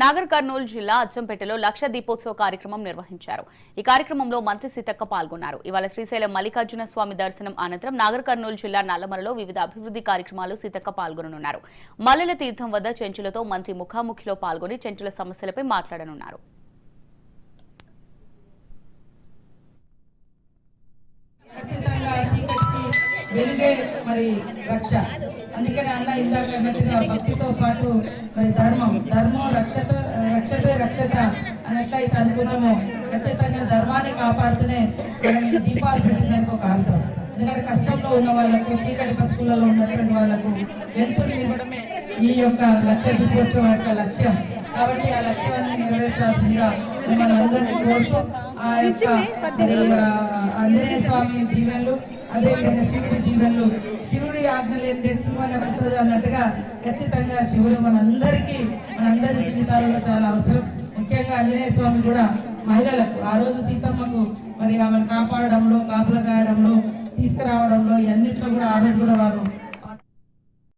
నాగర్ కర్నూలు జిల్లా అచ్చంపేటలో లక్ష దీపోత్సవ కార్యక్రమం నిర్వహించారు. ఈ కార్యక్రమంలో మంత్రి సీతక్క పాల్గొన్నారు. ఇవాళ శ్రీశైలం మల్లికార్జున స్వామి దర్శనం అనంతరం నాగర్ కర్నూలు జిల్లా నల్లమలలో వివిధ అభివృద్ధి కార్యక్రమాలు సీతక్క పాల్గొననున్నారు. మల్లెల తీర్థం వద్ద చెంచులతో మంత్రి ముఖాముఖిలో పాల్గొని చెంచుల సమస్యలపై మాట్లాడనున్నారు. మరి రక్ష. అందుకని అన్న ఇందాక అన్నట్టుగా భక్తితో పాటు మరి ధర్మం ధర్మం రక్షత రక్షతే రక్షత అని ఎట్లయితే అనుకున్నామో. ఖచ్చితంగా ధర్మాన్ని కాపాడుతూనే మనం దీపాలు పెట్టడానికి ఒక అర్థం. ఎందుకంటే కష్టంలో ఉన్న వాళ్ళకు చీకటి బతుకులలో ఉన్నటువంటి వాళ్ళకు వెలుతురు ఇవ్వడమే ఈ యొక్క లక్ష్య దీపోత్సవం యొక్క లక్ష్యం. కాబట్టి ఆ లక్ష్యాన్ని నెరవేర్చాల్సిందిగా మిమ్మల్ని అందరినీ కోరుతూ ఆ యొక్క ఆంజనేయ స్వామి దీవెనలు అదేవిధంగా శివుడి దీవెనలు నేను ఆజ్ఞ ఉంటుంది అన్నట్టుగా ఖచ్చితంగా శివుడు మనందరికీ మనందరి జీవితాలలో చాలా అవసరం. ముఖ్యంగా ఆంజనేయ స్వామి కూడా మహిళలకు ఆ రోజు సీతమ్మకు మరి ఆమెను కాపాడడంలో కాపులు కాయడంలో తీసుకురావడంలో ఇవన్నిట్లో కూడా ఆ రోజు కూడా వారు